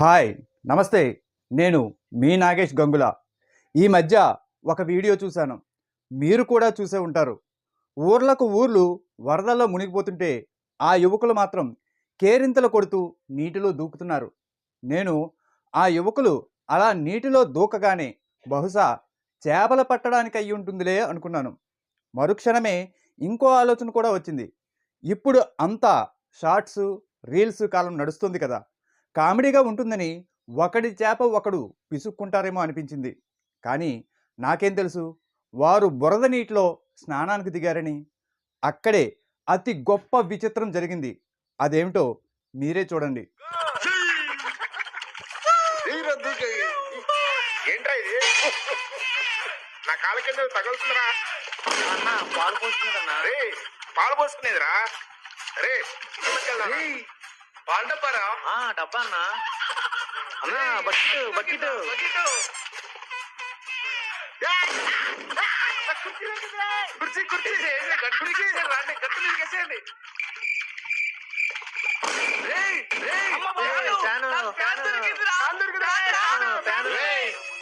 Hi నమస్తే. నేను మీ నాగేష్ గంగుల. ఈ మధ్య ఒక వీడియో చూశాను. మీరు కూడా చూసే ఉంటారు. ఊర్లకు ఊర్లు వరదల్లో మునిగిపోతుంటే ఆ యువకులు మాత్రం కేరింతలు కొడుతూ నీటిలో దూకుతున్నారు. నేను ఆ యువకులు అలా నీటిలో దూకగానే బహుశా చేపలు పట్టడానికి అయి ఉంటుందిలే అనుకున్నాను. మరుక్షణమే ఇంకో ఆలోచన కూడా వచ్చింది. ఇప్పుడు అంతా షార్ట్స్ రీల్స్ కాలం నడుస్తుంది కదా. కామెడీగా ఉంటుందని ఒకడి చేప ఒకడు పిసుక్కుంటారేమో అనిపించింది. కానీ నాకేం తెలుసు? వారు బురద నీటిలో స్నానానికి దిగారని అక్కడే అతి గొప్ప విచిత్రం జరిగింది. అదేమిటో మీరే చూడండి. నా కాళ్ళ కింద తగులుతుందిరా. పాలు పోస్తున్నదన్నా రే పాలు పోసుకునేదిరా. రే పాలు డబ్బారా? ఆ డబ్బా అన్న. అన్న బకెట్ బకెట్ కుర్చీ కుర్చీ గట్టు మీదకి వేసేయండి, రండి గట్టు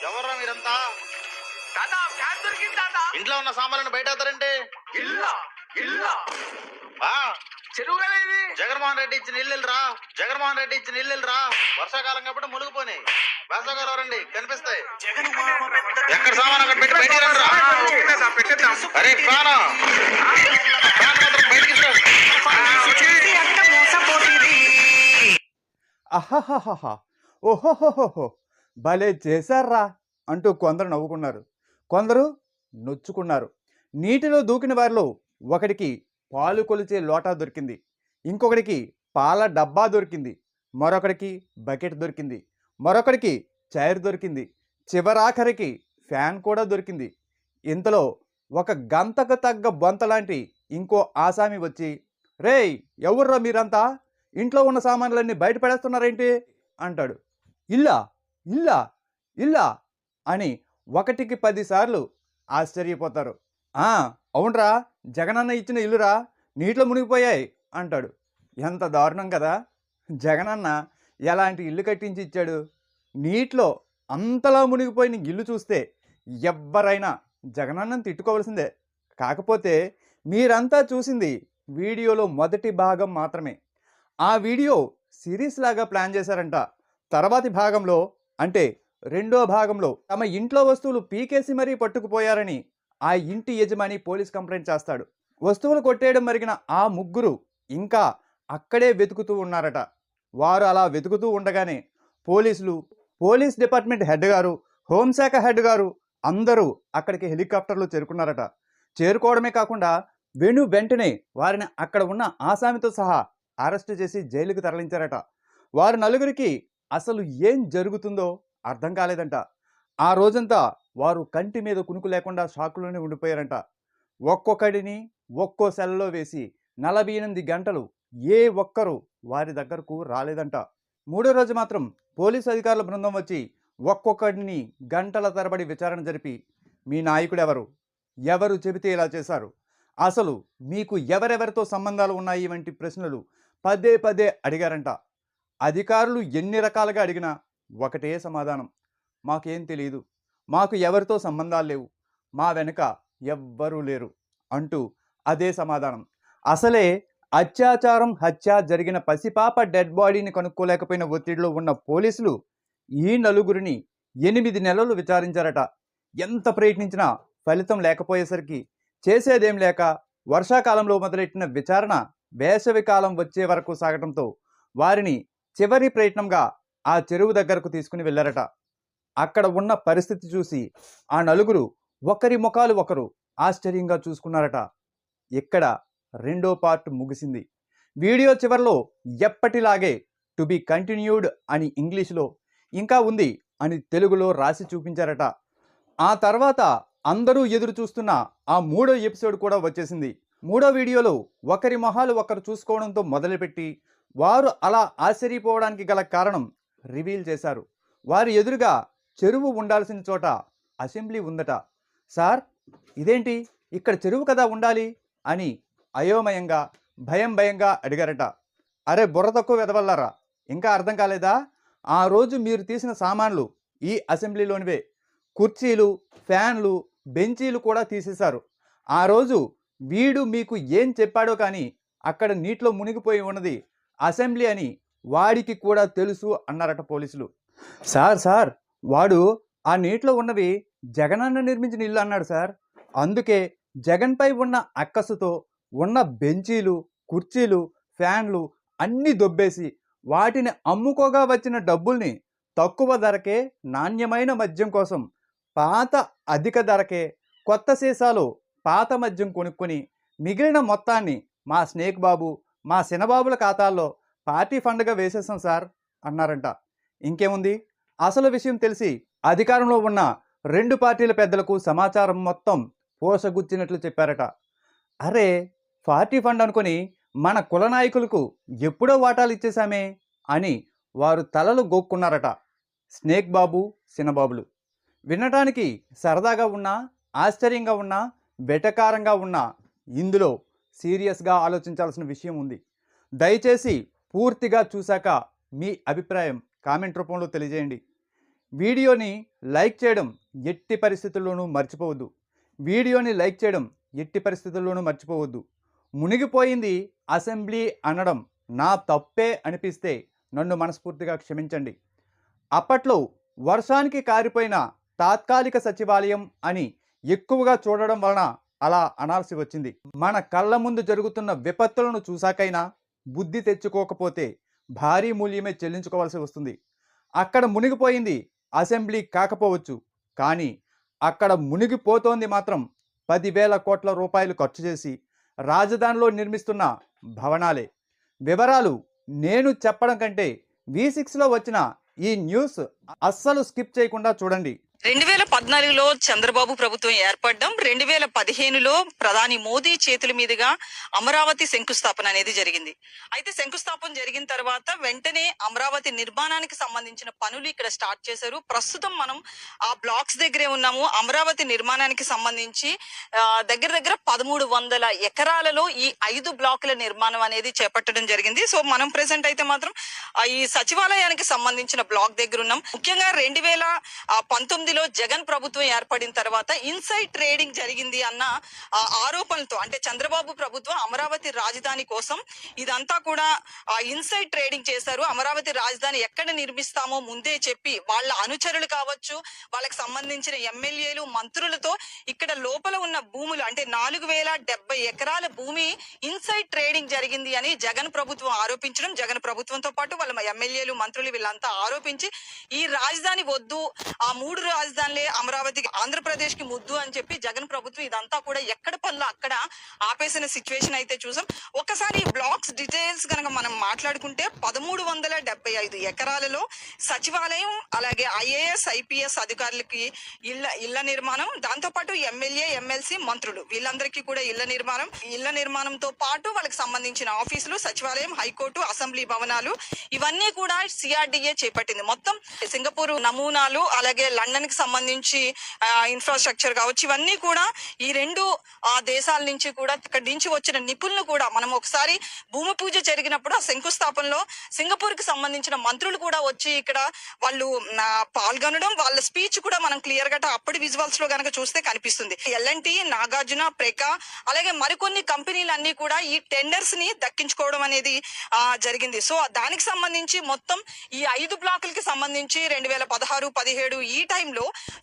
ఎవర్రా మీరంతా. ఇంట్లో ఉన్న సామాన్లను బయట అవుతారంటే ఇల్లా ఇల్లా. ఆ. చెరువు కదా ఇది జగన్మోహన్ రెడ్డి ఇచ్చిన ఇల్లు రా. జగన్మోహన్ రెడ్డి ఇచ్చిన ఇల్లు రా. వర్షాకాలం కాబట్టి మునిగిపోయినాయి. వేసవకాలం రండి కనిపిస్తాయి. ఎక్కడ సామాన్ అక్కడ పెట్టి బయటికి రండి రా. అరే. అహహహహ. ఓహోహోహో భలే చేశారా అంటూ కొందరు నవ్వుకున్నారు. కొందరు నొచ్చుకున్నారు. నీటిలో దూకిన వారిలో ఒకడికి పాలు కొలిచే లోటా దొరికింది. ఇంకొకడికి పాల డబ్బా దొరికింది. మరొకడికి బకెట్ దొరికింది. మరొకడికి చైర్ దొరికింది. చివరాఖరికి ఫ్యాన్ కూడా దొరికింది. ఇంతలో ఒక గంతకు తగ్గ బొంత లాంటి ఇంకో ఆసామి వచ్చి రేయ్ ఎవర్రా మీరంతా? ఇంట్లో ఉన్న సామాన్లన్నీ బయట పడేస్తున్నారేంటి? అంటాడు. ఇల్లా ఇల్లా ఇల్లా అని ఒకటికి పదిసార్లు ఆశ్చర్యపోతారు. అవునరా జగనన్న ఇచ్చిన ఇల్లురా నీటిలో మునిగిపోయాయి అంటాడు. ఎంత దారుణం కదా! జగనన్న ఎలాంటి ఇల్లు కట్టించి ఇచ్చాడు? నీటిలో అంతలా మునిగిపోయిన ఇల్లు చూస్తే ఎవ్వరైనా జగనన్నను తిట్టుకోవాల్సిందే. కాకపోతే మీరంతా చూసింది వీడియోలో మొదటి భాగం మాత్రమే. ఆ వీడియో సిరీస్ లాగా ప్లాన్ చేశారంట. తర్వాతి భాగంలో అంటే రెండో భాగంలో తమ ఇంట్లో వస్తువులు పీకేసి మరీ పట్టుకుపోయారని ఆ ఇంటి యజమాని పోలీస్ కంప్లైంట్ చేస్తాడు. వస్తువులు కొట్టేయడం మరిగిన ఆ ముగ్గురు ఇంకా అక్కడే వెతుకుతూ ఉన్నారట. వారు అలా వెతుకుతూ ఉండగానే పోలీసులు పోలీస్ డిపార్ట్మెంట్ హెడ్ గారు హోంశాఖ హెడ్ గారు అందరూ అక్కడికి హెలికాప్టర్లు చేరుకున్నారట. చేరుకోవడమే కాకుండా వెను వెంటనే వారిని అక్కడ ఉన్న ఆసామితో సహా అరెస్ట్ చేసి జైలుకు తరలించారట. వారి నలుగురికి అసలు ఏం జరుగుతుందో అర్థం కాలేదంట. ఆ రోజంతా వారు కంటి మీద కునుకు లేకుండా షాకులోనే ఉండిపోయారంట. ఒక్కొక్కడిని ఒక్కో సెల్లో వేసి నలభై ఎనిమిది గంటలు ఏ ఒక్కరు వారి దగ్గరకు రాలేదంట. మూడో రోజు మాత్రం పోలీసు అధికారుల బృందం వచ్చి ఒక్కొక్కడిని గంటల తరబడి విచారణ జరిపి మీ నాయకుడెవరు ఎవరు? చెబితే ఇలా చేశారు? అసలు మీకు ఎవరెవరితో సంబంధాలు ఉన్నాయి? వంటి ప్రశ్నలు పదే పదే అడిగారంట. అధికారులు ఎన్ని రకాలుగా అడిగినా ఒకటే సమాధానం మాకేం తెలియదు మాకు ఎవరితో సంబంధాలు లేవు. మా వెనుక ఎవ్వరూ లేరు అంటూ అదే సమాధానం. అసలే అత్యాచారం హత్య జరిగిన పసిపాప డెడ్ బాడీని కనుక్కోలేకపోయిన ఒత్తిడిలో ఉన్న పోలీసులు ఈ నలుగురిని ఎనిమిది నెలలు విచారించారట. ఎంత ప్రయత్నించినా ఫలితం లేకపోయేసరికి చేసేదేం లేక వర్షాకాలంలో మొదలెట్టిన విచారణ వేసవి కాలం వచ్చే వరకు సాగటంతో వారిని చివరి ప్రయత్నంగా ఆ చెరువు దగ్గరకు తీసుకుని వెళ్ళారట. అక్కడ ఉన్న పరిస్థితి చూసి ఆ నలుగురు ఒకరి ముఖాలు ఒకరు ఆశ్చర్యంగా చూసుకున్నారట. ఇక్కడ రెండో పార్ట్ ముగిసింది. వీడియో చివరిలో ఎప్పటిలాగే టు బి కంటిన్యూడ్ అని ఇంగ్లీష్లో ఇంకా ఉంది అని తెలుగులో రాసి చూపించారట. ఆ తర్వాత అందరూ ఎదురు చూస్తున్న ఆ మూడో ఎపిసోడ్ కూడా వచ్చేసింది. మూడో వీడియోలో ఒకరి మొహాలు ఒకరు చూసుకోవడంతో మొదలుపెట్టి వారు అలా ఆశ్చర్యపోవడానికి గల కారణం రివీల్ చేశారు. వారి ఎదురుగా చెరువు ఉండాల్సిన చోట అసెంబ్లీ ఉందట. సార్ ఇదేంటి? ఇక్కడ చెరువు కదా ఉండాలి అని అయోమయంగా భయం భయంగా అడిగారట. అరే బుర్ర తక్కువ వెదవల్లారా? ఇంకా అర్థం కాలేదా? ఆ రోజు మీరు తీసిన సామాన్లు ఈ అసెంబ్లీలోనివే. కుర్చీలు ఫ్యాన్లు బెంచీలు కూడా తీసేశారు. ఆ రోజు వీడు మీకు ఏం చెప్పాడో కానీ అక్కడ నీటిలో మునిగిపోయి ఉన్నది అసెంబ్లీ అని వాడికి కూడా తెలుసు అన్నారట పోలీసులు. సార్ సార్ వాడు ఆ నీటిలో ఉన్నవి జగనన్న నిర్మించిన ఇల్లు అన్నాడు సార్. అందుకే జగన్పై ఉన్న అక్కసుతో ఉన్న బెంచీలు కుర్చీలు ఫ్యాన్లు అన్నీ దొబ్బేసి వాటిని అమ్ముకోగా వచ్చిన డబ్బుల్ని తక్కువ ధరకే నాణ్యమైన మద్యం కోసం పాత అధిక ధరకే కొత్త సీసాలు పాత మద్యం కొనుక్కొని మిగిలిన మొత్తాన్ని మా స్నేక్ బాబు మా సినబాబుల ఖాతాల్లో పార్టీ ఫండ్గా వేసేసాం సార్ అన్నారంట. ఇంకేముంది? అసలు విషయం తెలిసి అధికారంలో ఉన్న రెండు పార్టీల పెద్దలకు సమాచారం మొత్తం పోసగుచ్చినట్లు చెప్పారట. అరే పార్టీ ఫండ్ అనుకొని మన కుల నాయకులకు ఎప్పుడో వాటాలు ఇచ్చేశామే అని వారు తలలు గోక్కున్నారట స్నేక్ బాబు సినబాబులు వినటానికి సరదాగా ఉన్నా ఆశ్చర్యంగా ఉన్నా వెటకారంగా ఉన్నా ఇందులో సీరియస్గా ఆలోచించాల్సిన విషయం ఉంది. దయచేసి పూర్తిగా చూశాక మీ అభిప్రాయం కామెంట్ రూపంలో తెలియజేయండి. వీడియోని లైక్ చేయడం ఎట్టి పరిస్థితుల్లోనూ మర్చిపోవద్దు. వీడియోని లైక్ చేయడం ఎట్టి పరిస్థితుల్లోనూ మర్చిపోవద్దు. మునిగిపోయింది అసెంబ్లీ అనడం నా తప్పే అనిపిస్తే నన్ను మనస్ఫూర్తిగా క్షమించండి. అప్పట్లో వర్షానికి కారిపోయిన తాత్కాలిక సచివాలయం అని ఎక్కువగా చూడడం వలన అలా అనాల్సి వచ్చింది. మన కళ్ళ ముందు జరుగుతున్న విపత్తులను చూశాకైనా బుద్ధి తెచ్చుకోకపోతే భారీ మూల్యమే చెల్లించుకోవాల్సి వస్తుంది. అక్కడ మునిగిపోయింది. అసెంబ్లీ కాకపోవచ్చు. కానీ అక్కడ మునిగిపోతోంది మాత్రం పదివేల కోట్ల రూపాయలు ఖర్చు చేసి రాజధానిలో నిర్మిస్తున్న భవనాలే. వివరాలు నేను చెప్పడం కంటే వి సిక్స్లో వచ్చిన ఈ న్యూస్ అస్సలు స్కిప్ చేయకుండా చూడండి. రెండు వేల పద్నాలుగులో చంద్రబాబు ప్రభుత్వం ఏర్పడడం రెండు వేల పదిహేనులో ప్రధాని మోదీ చేతుల మీదుగా అమరావతి శంకుస్థాపన అనేది జరిగింది. అయితే శంకుస్థాపన జరిగిన తర్వాత వెంటనే అమరావతి నిర్మాణానికి సంబంధించిన పనులు ఇక్కడ స్టార్ట్ చేశారు. ప్రస్తుతం మనం ఆ బ్లాక్స్ దగ్గరే ఉన్నాము. అమరావతి నిర్మాణానికి సంబంధించి దగ్గర దగ్గర పదమూడు వందల ఎకరాలలో ఈ ఐదు బ్లాకుల నిర్మాణం అనేది చేపట్టడం జరిగింది. సో మనం ప్రెసెంట్ అయితే మాత్రం ఈ సచివాలయానికి సంబంధించిన బ్లాక్ దగ్గర ఉన్నాం. ముఖ్యంగా రెండు వేల పంతొమ్మిది పంతొమ్మిదిలో జగన్ ప్రభుత్వం ఏర్పడిన తర్వాత ఇన్సైడ్ ట్రేడింగ్ జరిగింది అన్న ఆరోపణలతో అంటే చంద్రబాబు ప్రభుత్వం అమరావతి రాజధాని కోసం ఇదంతా కూడా ఇన్సైడ్ ట్రేడింగ్ చేశారు. అమరావతి రాజధాని ఎక్కడ నిర్మిస్తామో ముందే చెప్పి వాళ్ళ అనుచరులు కావచ్చు వాళ్ళకి సంబంధించిన ఎమ్మెల్యేలు మంత్రులతో ఇక్కడ లోపల ఉన్న భూములు అంటే నాలుగు వేల డెబ్బై ఎకరాల భూమి ఇన్సైడ్ ట్రేడింగ్ జరిగింది అని జగన్ ప్రభుత్వం ఆరోపించడం జగన్ ప్రభుత్వంతో పాటు వాళ్ళ ఎమ్మెల్యేలు మంత్రులు వీళ్ళంతా ఆరోపించి ఈ రాజధాని వద్దు ఆ మూడు రాజధానిలే అమరావతికి ఆంధ్రప్రదేశ్కి ముద్దు అని చెప్పి జగన్ ప్రభుత్వం ఇదంతా కూడా ఎక్కడ పనులు అక్కడ ఆపేసిన సిచ్యువేషన్ అయితే చూసాం. ఒకసారి బ్లాక్స్ డీటెయిల్స్ కనుక మనం మాట్లాడుకుంటే పదమూడు వందల డెబ్బై ఐదు ఎకరాలలో సచివాలయం అలాగే ఐఏఎస్ ఐపీఎస్ అధికారులకి ఇళ్ళ ఇళ్ళ నిర్మాణం దాంతో పాటు ఎమ్మెల్యే ఎమ్మెల్సీ మంత్రులు వీళ్ళందరికీ కూడా ఇళ్ళ నిర్మాణం. ఇళ్ళ నిర్మాణంతో పాటు వాళ్ళకి సంబంధించిన ఆఫీసులు సచివాలయం హైకోర్టు అసెంబ్లీ భవనాలు ఇవన్నీ కూడా సిఆర్డిఏ చేపట్టింది. మొత్తం సింగపూర్ నమూనాలు అలాగే లండన్ కి సంబంధించి ఇన్ఫ్రాస్ట్రక్చర్ కావచ్చు ఇవన్నీ కూడా ఈ రెండు ఆ దేశాల నుంచి కూడా ఇక్కడి నుంచి వచ్చిన నిపుణులు కూడా మనం ఒకసారి భూమి పూజ జరిగినప్పుడు ఆ శంకుస్థాపనలో సింగపూర్కి సంబంధించిన మంత్రులు కూడా వచ్చి ఇక్కడ వాళ్ళు పాల్గొనడం వాళ్ళ స్పీచ్ కూడా మనం క్లియర్గా అప్పటి విజువల్స్లో గనక చూస్తే కనిపిస్తుంది. ఎల్ఎన్టి నాగార్జున ప్రేకా అలాగే మరికొన్ని కంపెనీలు కూడా ఈ టెండర్స్ని దక్కించుకోవడం అనేది జరిగింది. సో దానికి సంబంధించి మొత్తం ఈ ఐదు బ్లాకులకి సంబంధించి రెండు వేల పదహారు పదిహేడు ఈ టైంలో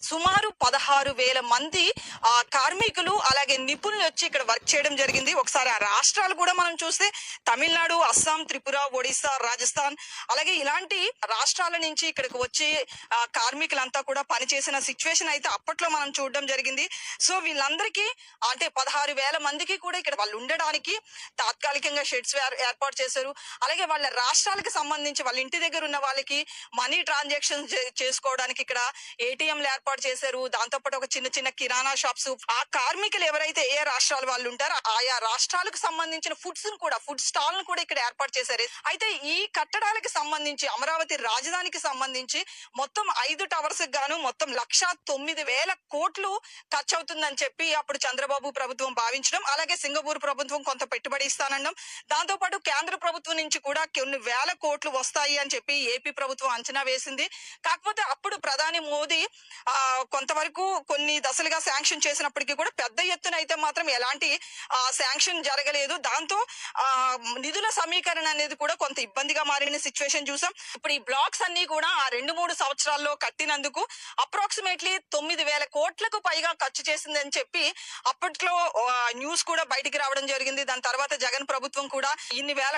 సుమారు పదహారు వేల మంది ఆ కార్మికులు అలాగే నిపుణులు వచ్చి ఇక్కడ వర్క్ చేయడం జరిగింది. ఒకసారి ఆ రాష్ట్రాలు కూడా మనం చూస్తే తమిళనాడు అస్సాం త్రిపుర ఒడిశా రాజస్థాన్ అలాగే ఇలాంటి రాష్ట్రాల నుంచి ఇక్కడికి వచ్చి ఆ, కార్మికులంతా కూడా పనిచేసిన సిచ్యువేషన్ అయితే అప్పట్లో మనం చూడడం జరిగింది. సో వీళ్ళందరికీ అంటే పదహారు వేల మందికి కూడా ఇక్కడ వాళ్ళు ఉండడానికి తాత్కాలికంగా షెడ్స్ ఏర్పాటు చేశారు. అలాగే వాళ్ళ రాష్ట్రాలకు సంబంధించి వాళ్ళ ఇంటి దగ్గర ఉన్న వాళ్ళకి మనీ ట్రాన్సాక్షన్ చేసుకోవడానికి ఇక్కడ ఏటీ ఏటీఎంలు ఏర్పాటు చేశారు. దాంతో పాటు ఒక చిన్న చిన్న కిరాణా షాప్స్. ఆ కార్మికులు ఎవరైతే ఏ రాష్ట్రాల వాళ్ళు ఉంటారో ఆయా రాష్ట్రాలకు సంబంధించిన ఫుడ్స్ కూడా ఫుడ్ స్టాల్ను కూడా ఇక్కడ ఏర్పాటు చేశారు. అయితే ఈ కట్టడాలకు సంబంధించి అమరావతి రాజధానికి సంబంధించి మొత్తం ఐదు టవర్స్ గాను మొత్తం లక్ష తొమ్మిది వేల కోట్లు ఖర్చు అవుతుందని చెప్పి అప్పుడు చంద్రబాబు ప్రభుత్వం భావించడం అలాగే సింగపూర్ ప్రభుత్వం కొంత పెట్టుబడి ఇస్తానడం. దాంతో పాటు కేంద్ర ప్రభుత్వం నుంచి కూడా కొన్ని వేల కోట్లు వస్తాయి అని చెప్పి ఏపీ ప్రభుత్వం అంచనా వేసింది. కాకపోతే అప్పుడు ప్రధాని మోదీ కొంతవరకు కొన్ని దశలుగా శాంక్షన్ చేసినప్పటికీ కూడా పెద్ద ఎత్తున అయితే మాత్రం ఎలాంటి శాంక్షన్ జరగలేదు. దాంతో ఆ నిధుల సమీకరణ అనేది కూడా కొంత ఇబ్బందిగా మారిన సిచ్యువేషన్ చూసాం. ఇప్పుడు ఈ బ్లాక్స్ అన్ని కూడా ఆ రెండు మూడు సంవత్సరాల్లో కట్టినందుకు అప్రాక్సిమేట్లీ తొమ్మిది వేల కోట్లకు పైగా ఖర్చు చేసిందని చెప్పి అప్పట్లో న్యూస్ కూడా బయటికి రావడం జరిగింది. దాని తర్వాత జగన్ ప్రభుత్వం కూడా ఇన్ని వేల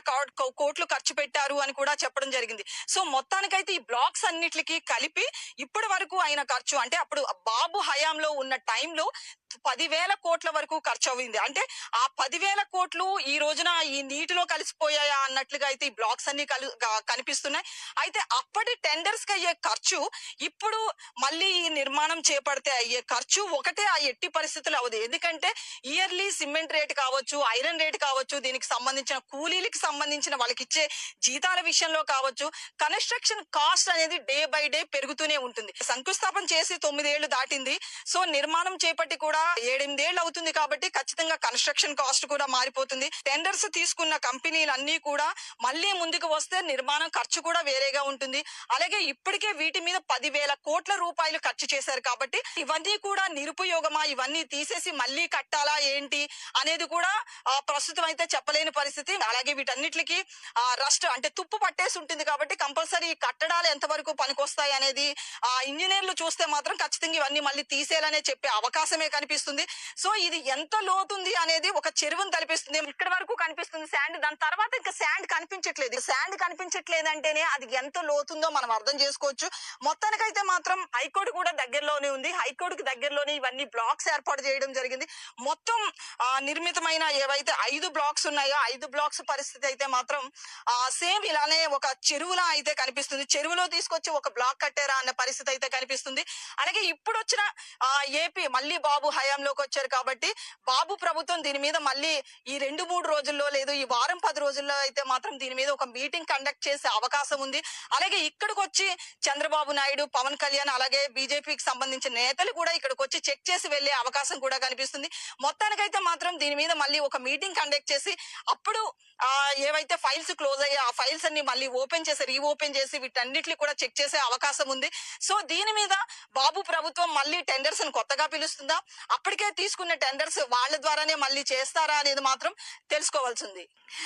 కోట్లు ఖర్చు పెట్టారు అని కూడా చెప్పడం జరిగింది. సో మొత్తానికైతే ఈ బ్లాక్స్ అన్నిటికీ కలిపి ఇప్పటి వరకు అయిన ఖర్చు. అంటే అప్పుడు బాబు హయాంలో ఉన్న టైంలో పదివేల కోట్ల వరకు ఖర్చు అయింది అంటే ఆ పదివేల కోట్లు ఈ రోజున ఈ నీటిలో కలిసిపోయాయా అన్నట్లుగా అయితే ఈ బ్లాక్స్ అన్ని కనిపిస్తున్నాయి. అయితే అప్పటి టెండర్స్కి అయ్యే ఖర్చు ఇప్పుడు మళ్ళీ ఈ నిర్మాణం చేపడితే అయ్యే ఖర్చు ఒకటే ఆ ఎట్టి పరిస్థితులు అవదు ఎందుకంటే ఇయర్లీ సిమెంట్ రేట్ కావచ్చు ఐరన్ రేట్ కావచ్చు దీనికి సంబంధించిన కూలీలకు సంబంధించిన వాళ్ళకి ఇచ్చే జీతాల విషయంలో కావచ్చు కన్స్ట్రక్షన్ కాస్ట్ అనేది డే బై డే పెరుగుతూనే ఉంటుంది. శంకుస్థాపన చేసి తొమ్మిదేళ్ళు దాటింది. సో నిర్మాణం చేపట్టి కూడా ఏడెనిమిదేళ్ళు అవుతుంది కాబట్టి ఖచ్చితంగా కన్స్ట్రక్షన్ కాస్ట్ కూడా మారిపోతుంది. టెండర్స్ తీసుకున్న కంపెనీలన్నీ కూడా మళ్ళీ ముందుకు వస్తే నిర్మాణం ఖర్చు కూడా వేరేగా ఉంటుంది. అలాగే ఇప్పటికే వీటి మీద పదివేల కోట్ల రూపాయలు ఖర్చు చేశారు కాబట్టి ఇవన్నీ కూడా నిరుపయోగమా? ఇవన్నీ తీసేసి మళ్ళీ కట్టాలా ఏంటి? అనేది కూడా ప్రస్తుతం అయితే చెప్పలేని పరిస్థితి. అలాగే వీటన్నిటికి ఆ రస్ట్ అంటే తుప్పు పట్టేసి ఉంటుంది కాబట్టి కంపల్సరీ కట్టడాలు ఎంతవరకు పనికొస్తాయి అనేది ఆ ఇంజనీర్లు చూస్తే మాత్రం ఖచ్చితంగా ఇవన్నీ మళ్ళీ తీసేయాలనే చెప్పే అవకాశమే కనిపిస్తుంది. సో ఇది ఎంత లోతుంది అనేది ఒక చెరువును తలపిస్తుంది. ఇక్కడ వరకు కనిపిస్తుంది శాండ్ దాని తర్వాత ఇంకా శాండ్ కనిపించట్లేదు. శాండ్ కనిపించట్లేదు అంటేనే అది ఎంత లోతుందో మనం అర్థం చేసుకోవచ్చు. మొత్తానికైతే మాత్రం హైకోర్టు కూడా దగ్గరలోనే ఉంది. హైకోర్టుకి దగ్గరలోనే ఇవన్నీ బ్లాక్స్ ఏర్పాటు చేయడం జరిగింది. మొత్తం నిర్మితమైన ఏవైతే ఐదు బ్లాక్స్ ఉన్నాయో ఐదు బ్లాక్స్ పరిస్థితి అయితే మాత్రం ఆ సేమ్ ఇలానే ఒక చెరువులా అయితే కనిపిస్తుంది. చెరువులో తీసుకొచ్చి ఒక బ్లాక్ కట్టారా అన్న పరిస్థితి అయితే కనిపిస్తుంది. అలాగే ఇప్పుడు వచ్చిన ఏపీ మళ్ళీ బాబు హయాంలోకి వచ్చారు కాబట్టి బాబు ప్రభుత్వం దీని మీద మళ్ళీ ఈ రెండు మూడు రోజుల్లో లేదు ఈ వారం పది రోజుల్లో అయితే మాత్రం దీని మీద ఒక మీటింగ్ కండక్ట్ చేసే అవకాశం ఉంది. అలాగే ఇక్కడికి వచ్చి చంద్రబాబు నాయుడు పవన్ కళ్యాణ్ అలాగే బీజేపీకి సంబంధించిన నేతలు కూడా ఇక్కడికి వచ్చి చెక్ చేసి వెళ్ళే అవకాశం కూడా కనిపిస్తుంది. మొత్తానికైతే మాత్రం దీని మీద మళ్ళీ ఒక మీటింగ్ కండక్ట్ చేసి అప్పుడు ఆ ఏవైతే ఫైల్స్ క్లోజ్ అయ్యి ఆ ఫైల్స్ అన్ని మళ్ళీ ఓపెన్ చేసి రీఓపెన్ చేసి వీటన్నిటిని కూడా చెక్ చేసే అవకాశం ఉంది. సో దీని మీద బాబు ప్రభుత్వం మళ్ళీ టెండర్స్ కొత్తగా పిలుస్తుందా? అప్పటికే తీసుకున్న టెండర్స్ వాళ్ళ ద్వారానే మళ్ళీ చేస్తారా అనేది మాత్రం తెలుసుకోవాల్సి ఉంది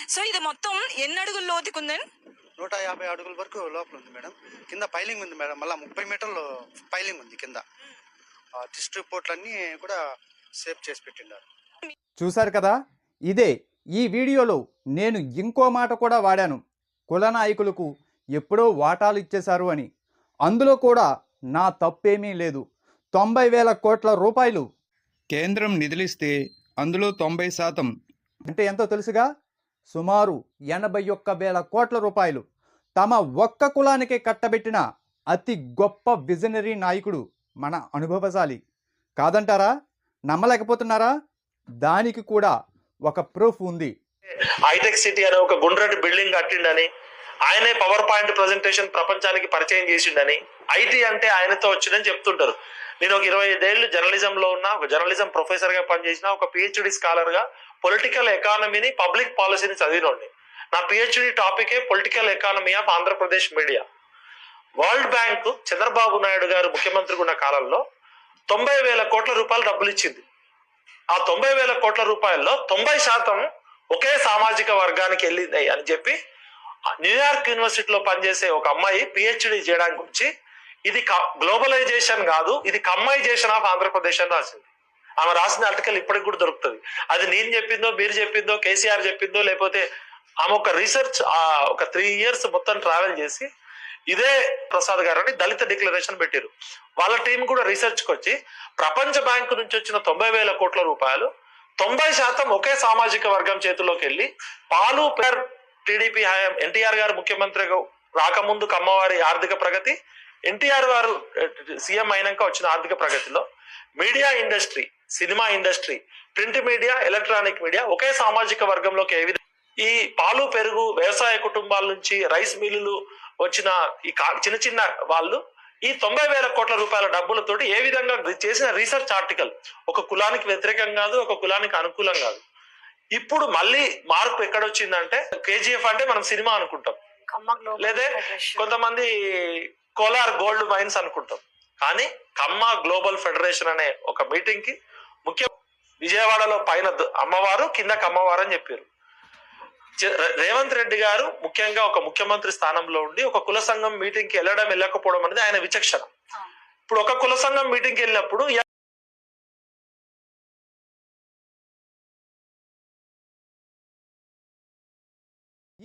సో ఇది మొత్తం ఎన్ని అడుగుల లోతుకు ఉందని నూట యాభై అడుగుల వరకు లోపల ఉంది మేడం. కింద పైలింగ్ ఉంది మేడం. మళ్ళీ ముప్పై మీటర్లు పైలింగ్ ఉంది కింద. డిస్ట్ రిపోర్ట్లన్నీ కూడా సేవ్ చేసి పెట్టిండారు. చూశారు కదా? ఇదే ఈ వీడియోలో నేను ఇంకో మాట కూడా వాడాను. కుల నాయకులకు ఎప్పుడో వాటాలు ఇచ్చేశారు అని. అందులో కూడా నా తప్పేమీ లేదు. తొంభై వేల కోట్ల రూపాయలు. కేంద్రం నిధులిస్తే అందులో తొంభై శాతం. అంటే ఎంతో తెలుసుగా? సుమారు ఎనభై ఒక్క వేల కోట్ల రూపాయలు. తమ ఒక్క కులానికే కట్టబెట్టిన అతి గొప్ప విజనరీ నాయకుడు మన అనుభవశాలి. కాదంటారా? నమ్మలేకపోతున్నారా? దానికి కూడా ఒక ప్రూఫ్ ఉంది. హైటెక్ సిటీ అనే ఒక గుండ్రటి బిల్డింగ్ కట్టిండని ఆయనే పవర్ పాయింట్ ప్రజెంటేషన్ ప్రపంచానికి పరిచయం చేసిండని ఐటీ అంటే ఆయనతో వచ్చిందని చెప్తుంటారు. నేను ఒక ఇరవై ఐదేళ్ళు జర్నలిజం లో ఉన్న ఒక జర్నలిజం ప్రొఫెసర్గా పనిచేసిన ఒక పిహెచ్డి స్కాలర్గా పొలిటికల్ ఎకానమీని పబ్లిక్ పాలసీని చదివినోండి నా PhD టాపికే political economy of Andhra Pradesh media. World bank Chandrababu Naidu garu ముఖ్యమంత్రిగా ఉన్న కాలంలో తొంభై వేల కోట్ల రూపాయలు డబ్బులు ఇచ్చింది. ఆ తొంభై వేల కోట్ల రూపాయల్లో తొంభై శాతం ఒకే సామాజిక వర్గానికి వెళ్ళింది అని చెప్పి న్యూయార్క్ యూనివర్సిటీలో పనిచేసే ఒక అమ్మాయి పిహెచ్డి చేయడానికి వచ్చి ఇది గ్లోబలైజేషన్ కాదు ఇది కమ్మైజేషన్ ఆఫ్ ఆంధ్రప్రదేశ్ అని రాసింది. ఆమె రాసిన ఆర్టికల్ ఇప్పటికి కూడా దొరుకుతుంది. అది నేను చెప్పిందో మీరు చెప్పిందో కేసీఆర్ చెప్పిందో లేకపోతే ఆమె ఒక రీసెర్చ్ ఒక త్రీ ఇయర్స్ మొత్తం ట్రావెల్ చేసి ఇదే ప్రసాద్ గారు అని దళిత డిక్లరేషన్ పెట్టారు. వాళ్ళ టీం కూడా రీసెర్చ్కి వచ్చి ప్రపంచ బ్యాంకు నుంచి వచ్చిన తొంభై వేల కోట్ల రూపాయలు తొంభై శాతం ఒకే సామాజిక వర్గం చేతిలోకి వెళ్ళి పాలు టీడీపీ హయాం. ఎన్టీఆర్ గారు ముఖ్యమంత్రి రాకముందు కమ్మవారి ఆర్థిక ప్రగతి ఎన్టీఆర్ వారు సీఎం అయినాక వచ్చిన ఆర్థిక ప్రగతిలో media industry cinema industry print media electronic media ఒకే సామాజిక వర్గంలోకి ఏ విధంగా ఈ పాలు పెరుగు వ్యవసాయ కుటుంబాల నుంచి రైస్ మిల్లులు వచ్చిన ఈ చిన్న చిన్న వాళ్ళు ఈ తొంభై వేల కోట్ల రూపాయల డబ్బులతోటి ఏ విధంగా చేసిన రీసెర్చ్ ఆర్టికల్ ఒక కులానికి వ్యతిరేకం కాదు ఒక కులానికి అనుకూలం కాదు. ఇప్పుడు మళ్ళీ మార్పు ఎక్కడ వచ్చిందంటే కేజీఎఫ్ అంటే మనం సినిమా అనుకుంటాం. లేదే కొంతమంది కోలార్ గోల్డ్ మైన్స్ అనుకుంటాం. కానీ కమ్మ గ్లోబల్ ఫెడరేషన్ అనే ఒక మీటింగ్కి ముఖ్య విజయవాడలో పైన అమ్మవారు కింద కమ్మవారు అని చెప్పారు. రేవంత్ రెడ్డి గారు ముఖ్యంగా ఒక ముఖ్యమంత్రి స్థానంలో ఉండి ఒక కుల సంఘం మీటింగ్కి వెళ్ళడం వెళ్ళకపోవడం అనేది ఆయన విచక్షణ. ఇప్పుడు ఒక కుల సంఘం మీటింగ్కి వెళ్ళినప్పుడు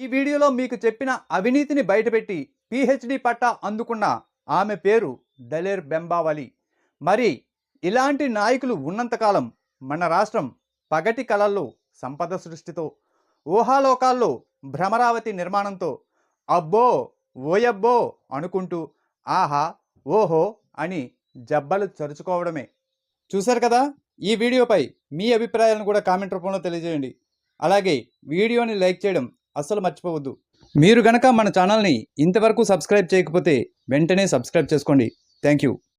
ఈ వీడియోలో మీకు చెప్పిన అవినీతిని బయటపెట్టి పిహెచ్డి పట్టా అందుకున్న ఆమె పేరు దలేర్ బెంబావలి మరి ఇలాంటి నాయకులు ఉన్నంతకాలం మన రాష్ట్రం పగటి కళల్లో సంపద సృష్టితో ఊహాలోకాల్లో భ్రమరావతి నిర్మాణంతో అబ్బో ఓయబ్బో అనుకుంటూ ఆహా ఓహో అని జబ్బలు చరుచుకోవడమే. చూశారు కదా? ఈ వీడియోపై మీ అభిప్రాయాలను కూడా కామెంట్ రూపంలో తెలియజేయండి. అలాగే వీడియోని లైక్ చేయడం అస్సలు మర్చిపోవద్దు. మీరు గనక మన ఛానల్ని ఇంతవరకు సబ్స్క్రైబ్ చేయకపోతే వెంటనే సబ్స్క్రైబ్ చేసుకోండి. Thank you